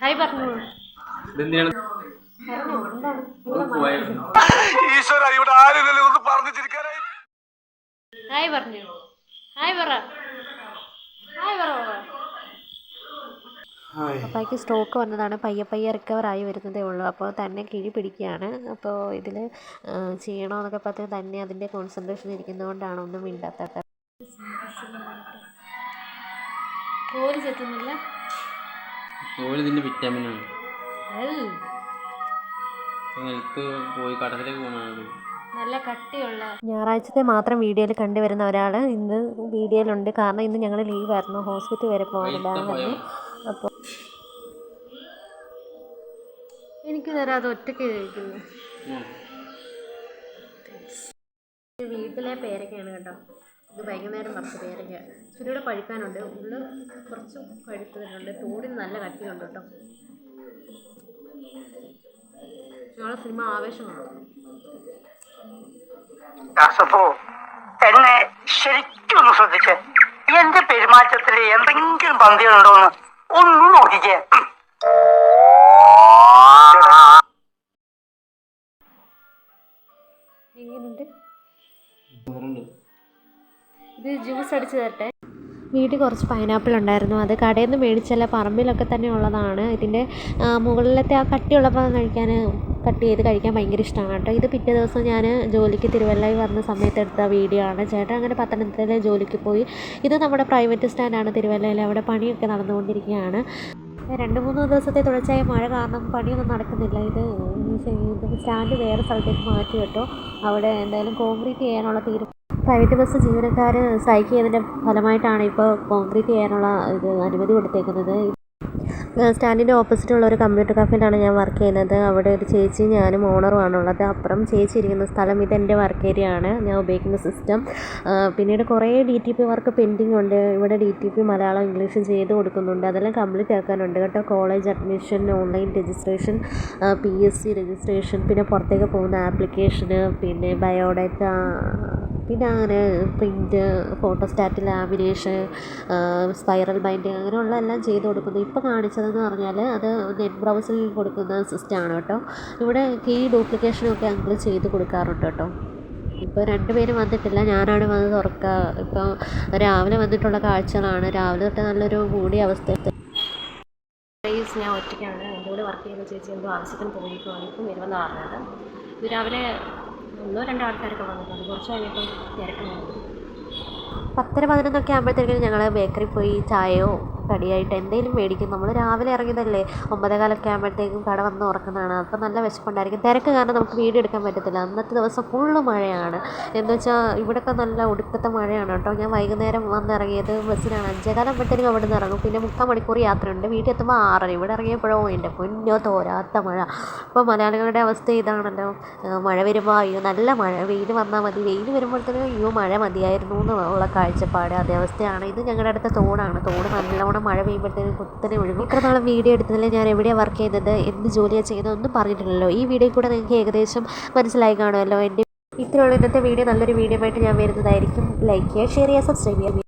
Hi പറഞ്ഞു hi പറഞ്ഞു hi പറ ഹായ് പറ പപ്പായ്ക്ക് സ്ട്രോക്ക് വന്നതാണ്. പയ്യെ പയ്യെ റിക്കവർ ആയി വരുന്നതേ ഉള്ളൂ. അപ്പോൾ തന്നെ കിഴി പിടിക്കുകയാണ്. അപ്പോൾ ഇതിൽ ചെയ്യണമെന്നൊക്കെ പറഞ്ഞാൽ തന്നെ അതിന്റെ കോൺസെൻട്രേഷൻ ഇരിക്കുന്നതുകൊണ്ടാണ് ഒന്നും മിണ്ടാത്തത്. കോൽ ചെത്തുന്നില്ല. കോഴി ഇതിന്റെ വിറ്റാമിനാണ് നിലത്ത് പോയി കടത്തിലേക്ക് പോകണത് നല്ല കട്ടിയുള്ള ഞായറാഴ്ചത്തെ മാത്രം വീഡിയോയിൽ കണ്ടുവരുന്ന ഒരാൾ ഇന്ന് വീഡിയോയിലുണ്ട്. കാരണം ഇന്ന് ഞങ്ങൾ ലീവായിരുന്നു ഹോസ്പിറ്റൽ വരെ പോകാനുണ്ടായിരുന്നു അപ്പോൾ എനിക്ക് തരാതെ ഒറ്റയ്ക്ക് കഴിക്കുന്നു വീട്ടിലെ പേരൊക്കെയാണ് കേട്ടോ. ഇത് വൈകുന്നേരം പറിച്ച പേരക്ക ഇച്ചിരിയുടെ പഴുക്കാനുണ്ട്. ഉള്ളിൽ കുറച്ച് പഴുത്തതിനുണ്ട് തോടിന് നല്ല കട്ടിയുണ്ട് കേട്ടോ. നാളെ സിനിമ ആവേശമാണ്? എന്നെ ശരിക്കും ഒന്ന് ശ്രദ്ധിച്ചേ. എന്റെ പെരുമാറ്റത്തിൽ എന്തെങ്കിലും പന്തികളുണ്ടോന്ന് ഒന്ന് നോക്കിക്കേ. എങ്ങനെയുണ്ട് ഇത് ജ്യൂസ് അടിച്ച് തരട്ടെ. വീട്ടിൽ കുറച്ച് പൈനാപ്പിൾ ഉണ്ടായിരുന്നു. അത് കടയിൽ നിന്ന് മേടിച്ചല്ല പറമ്പിലൊക്കെ തന്നെ ഉള്ളതാണ്. ഇതിന്റെ മുകളിലത്തെ ആ കട്ടിയുള്ളപ്പോൾ കഴിക്കാൻ കട്ട് ചെയ്ത് കഴിക്കാൻ ഭയങ്കര ഇഷ്ടമാണ് കേട്ടോ. ഇത് പിറ്റേ ദിവസം ഞാൻ ജോലിക്ക് തിരുവല്ലയിൽ വന്ന സമയത്ത് എടുത്ത വീഡിയോ ആണ്. ചേട്ടൻ അങ്ങനെ പത്തനംതിട്ടയിലെ ജോലിക്ക് പോയി. ഇത് നമ്മുടെ പ്രൈവറ്റ് സ്റ്റാൻഡാണ് തിരുവല്ലയിൽ. അവിടെ പണിയൊക്കെ നടന്നുകൊണ്ടിരിക്കുകയാണ്. രണ്ട് മൂന്ന് ദിവസത്തെ തുടർച്ചയായ മഴ കാരണം പണിയൊന്നും നടക്കുന്നില്ല. ഇത് സ്റ്റാൻഡ് വേറെ സ്ഥലത്തേക്ക് മാറ്റി കേട്ടോ. അവിടെ എന്തായാലും കോൺക്രീറ്റ് ചെയ്യാനുള്ള തീരുമാനം പ്രൈവറ്റ് ബസ് ജീവനക്കാർ സ്ട്രൈക്ക് ചെയ്തതിന്റെ ഫലമായിട്ടാണ് ഇപ്പോൾ കോൺക്രീറ്റ് ചെയ്യാനുള്ള ഇത് അനുമതി കൊടുത്തേക്കുന്നത്. സ്റ്റാൻഡിന്റെ ഓപ്പോസിറ്റുള്ള ഒരു കമ്പ്യൂട്ടർ കഫേയിലാണ് ഞാൻ വർക്ക് ചെയ്യുന്നത്. അവിടെ ഒരു ചേച്ചി ഞാനും ഓണറുമാണുള്ളത് അപ്പുറം ചേച്ചി ഇരിക്കുന്ന സ്ഥലം ഇതെന്റെ വർക്ക് ഏരിയ ആണ് ഞാൻ ഉപയോഗിക്കുന്ന സിസ്റ്റം. പിന്നീട് കുറേ D T P work pending ഉണ്ട്. ഇവിടെ ഡി ടി പി മലയാളം ഇംഗ്ലീഷും ചെയ്ത് കൊടുക്കുന്നുണ്ട്. അതെല്ലാം കംപ്ലീറ്റ് ആക്കാനുണ്ട് കേട്ടോ. College admission online registration P S C registration പിന്നെ പുറത്തേക്ക് പോകുന്ന ആപ്ലിക്കേഷന് പിന്നെ ബയോഡാറ്റ പിന്നെ അങ്ങനെ print photostat lamination spiral binding അങ്ങനെയുള്ള എല്ലാം ചെയ്ത് കൊടുക്കുന്നു ഇപ്പോൾ കാണിച്ചതെന്ന് പറഞ്ഞാൽ അത് നെറ്റ് ബ്രൗസറിൽ കൊടുക്കുന്ന സിസ്റ്റമാണ് കേട്ടോ. ഇവിടെ കീ ഡ്യൂപ്ലിക്കേഷനൊക്കെ അങ്കിൾ ചെയ്ത് കൊടുക്കാറുണ്ട് കേട്ടോ. ഇപ്പോൾ രണ്ടുപേരും വന്നിട്ടില്ല. ഞാനാണ് വന്ന് തുറക്കുക ഇപ്പോൾ രാവിലെ വന്നിട്ടുള്ള കാഴ്ചകളാണ്. രാവിലെ തൊട്ട് നല്ലൊരു മൂടിയ അവസ്ഥ. ഞാൻ ഒറ്റയ്ക്കാണ്. എന്റെ കൂടെ വർക്ക് ചെയ്യുന്ന ചേച്ചി എന്തോ ആവശ്യത്തിന് പോയിരിക്കുവാണ്. ഇപ്പം വരുമെന്ന് പറഞ്ഞത്. രാവിലെ ഒന്നോ രണ്ടോ ആൾക്കാരൊക്കെ വന്നിട്ടുണ്ട്. കുറച്ച് കഴിഞ്ഞപ്പോൾ തിരക്കുന്നുണ്ട് പത്തര പതിനൊന്നൊക്കെ ആകുമ്പോഴത്തേക്കും ഞങ്ങൾ ബേക്കറിയിൽ പോയി ചായയോ കടിയായിട്ട് എന്തെങ്കിലും മേടിക്കും. നമ്മൾ രാവിലെ ഇറങ്ങിയതല്ലേ? ഒമ്പതേകാലൊക്കെ ആകുമ്പോഴത്തേക്കും കട വന്ന് തുറക്കുന്നതാണ് അപ്പം നല്ല വിശപ്പുണ്ടായിരിക്കും. തിരക്ക് കാരണം നമുക്ക് വീഡിയോ എടുക്കാൻ പറ്റത്തില്ല. അന്നത്തെ ദിവസം ഫുള്ള് മഴയാണ്. എന്ന് വെച്ചാൽ ഇവിടെയൊക്കെ നല്ല ഒടുക്കത്തെ മഴയാണ് കേട്ടോ. ഞാൻ വൈകുന്നേരം വന്നിറങ്ങിയത് ബസ്സിനാണ് അഞ്ചേകാലം ആകുമ്പോഴത്തേക്കും അവിടെ നിന്ന് ഇറങ്ങും. പിന്നെ മുക്കാൽ മണിക്കൂർ യാത്രയുണ്ട്. വീട്ടിൽ എത്തുമ്പോൾ ആറര. ഇവിടെ ഇറങ്ങിയപ്പോഴോ എന്റെ പൊന്നോ തോരാത്ത മഴ. അപ്പോൾ മലയാളികളുടെ അവസ്ഥ ഇതാണല്ലോ. മഴ വരുമ്പോൾ അയ്യോ നല്ല മഴ. വെയിൽ വന്നാൽ മതി. വെയിൽ വരുമ്പോഴത്തേനും അയ്യോ മഴ മതിയായിരുന്നു എന്നുള്ള കാഴ്ചപ്പാട്. അതേ അവസ്ഥയാണ്. ഇത് ഞങ്ങളുടെ അടുത്ത തോടാണ്. തോട് നല്ലോണം മഴ പെയ്യുമ്പോഴത്തേനും കുത്തനെ ഒഴുകും. ഇത്ര നാളും വീഡിയോ എടുത്തതിൽ ഞാൻ എവിടെയാണ് വർക്ക് ചെയ്തത്? എന്ത് ജോലിയാണ് ചെയ്യുന്നത്? ഒന്നും പറഞ്ഞിട്ടില്ലല്ലോ. ഈ വീഡിയോ കൂടെ നിങ്ങൾക്ക് ഏകദേശം മനസ്സിലായി കാണുമല്ലോ. എന്റെ ഇത്രയുള്ള ഇന്നത്തെ വീഡിയോ. നല്ലൊരു വീഡിയോ ആയിട്ട് ഞാൻ വരുന്നതായിരിക്കും. ലൈക്ക് ചെയ്യുക ഷെയർ ചെയ്യുക സബ്സ്ക്രൈബ് ചെയ്യുക.